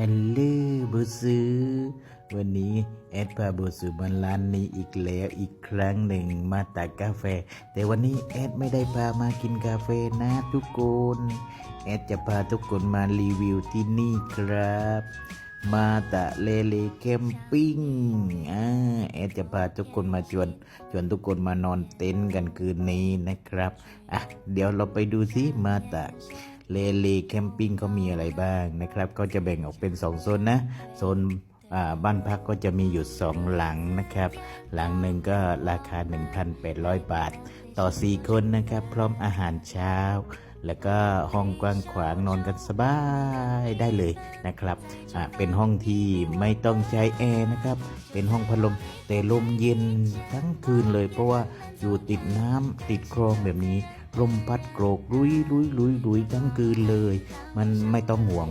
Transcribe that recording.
ฮัลโหลบูสือวันนี้แอดพาบูสือมาร้านนี้อีกแล้วอีกครั้งหนึ่งมาตักกาแฟ แต่วันนี้แอดไม่ได้พามากินกาแฟนะทุกคนแอดจะพาทุกคนมารีวิวที่นี่ครับ มาตะเลเลแคมปิ้งอ่าแอดจะพาทุกคนมาชวนชวนทุกคนมานอนเต็นท์กันคืนนี้นะครับอะเดี๋ยวเราไปดูซิมาตะ เลเลแคมปิ้งเขามีอะไรบ้างนะครับ ก็จะแบ่งออกเป็น 2 โซนนะ โซน บ้านพักก็จะมีอยู่2หลังนะครับ หลังหนึ่งก็ราคา 1,800 บาท ต่อ 4 คนนะครับ พร้อมอาหารเช้า แล้วก็ห้องกว้างขวางนอนกันสบายได้เลยนะครับอ่าเป็นห้องที่ไม่ต้องใช้แอร์นะครับ เป็นห้องพัดลมแต่ลมเย็นทั้งคืนเลย เพราะว่าอยู่ติดน้ำติดคลองแบบนี้ลมพัดโกรกลุยลุยลุยลุยทั้งคืนเลย มันไม่ต้องห่วงว่า